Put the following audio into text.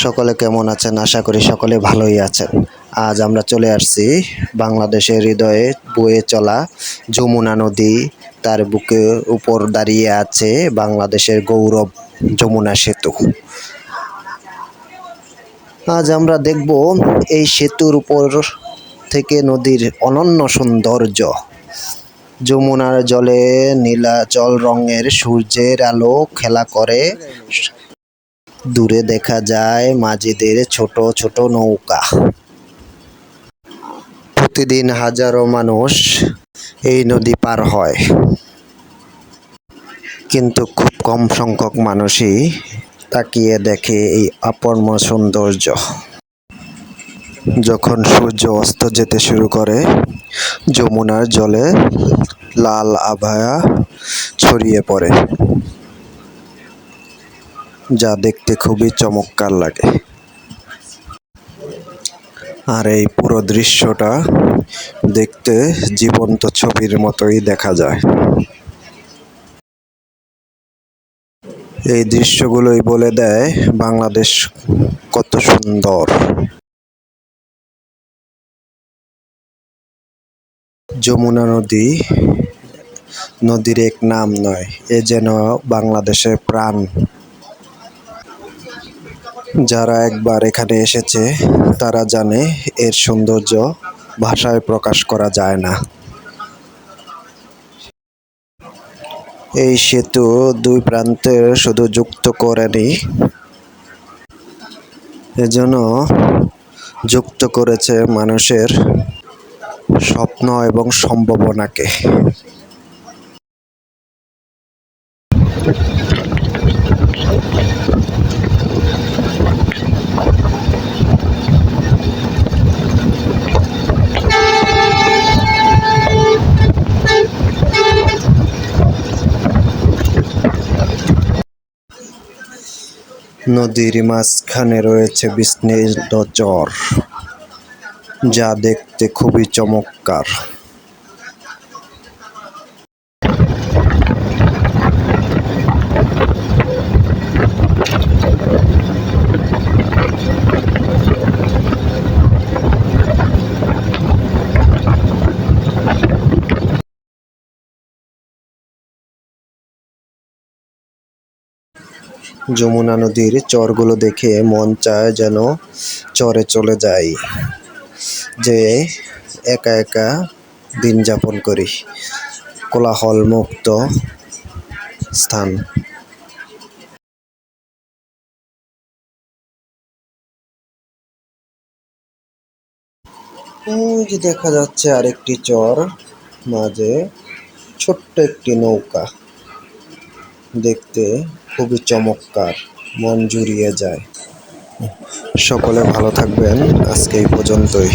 সকলে কেমন আছেন? আশা করি সকলে ভালোই আছেন। আজ আমরা চলে আসছি বাংলাদেশের হৃদয়ে বয়ে চলা যমুনা নদী। তার বুকে উপর দাঁড়িয়ে আছে বাংলাদেশের গৌরব যমুনা সেতু। আজ আমরা দেখব এই সেতুর উপর থেকে নদীর অনন্য সৌন্দর্য। যমুনার জলে নীলাচল রঙের সূর্যের আলো খেলা করে দূরে দেখা যায় মাঝিদের ছোট ছোট নৌকা। প্রতিদিন হাজারো মানুষ এই নদী পার হয়। কিন্তু খুব কম সংখ্যক মানুষই তাকিয়ে দেখে এই অপর্ম সৌন্দর্য। যখন সূর্য অস্ত যেতে শুরু করে, যমুনার জলে লাল আভায়া ছড়িয়ে পড়ে। যা দেখতে খুবই চমৎকার লাগে। আর এই পুরো দৃশ্যটা দেখতে জীবন্ত ছবির মতোই দেখা যায়। এই দৃশ্যগুলোই বলে দেয় বাংলাদেশ কত সুন্দর। যমুনা নদী, নদীর এক নাম নয়, এ যেন বাংলাদেশের প্রাণ। যারা একবার এখানে এসেছে, তারা জানে এর সৌন্দর্য ভাষায় প্রকাশ করা যায় না। এই সেতু দুই প্রান্তের শুধু যুক্ত করেনি এজন্য যুক্ত করেছে মানুষের স্বপ্ন এবং সম্ভাবনাকে। নদীর মাঝখানে রয়েছে বিস্তীর্ণ চর যা দেখতে খুবই চমৎকার। যমুনা নদীর চরগুলো দেখে মন চায় যেন চরে চলে যাই, যে একা একা দিন যাপন করি কোলাহল মুক্ত স্থান। ওই যে দেখা যাচ্ছে আরেকটি চর, মাঝে ছোট্ট একটি নৌকা। দেখতে খুবই চমৎকার মন জুড়িয়ে যায়। সকলে ভালো থাকবেন আজকে এই পর্যন্তই।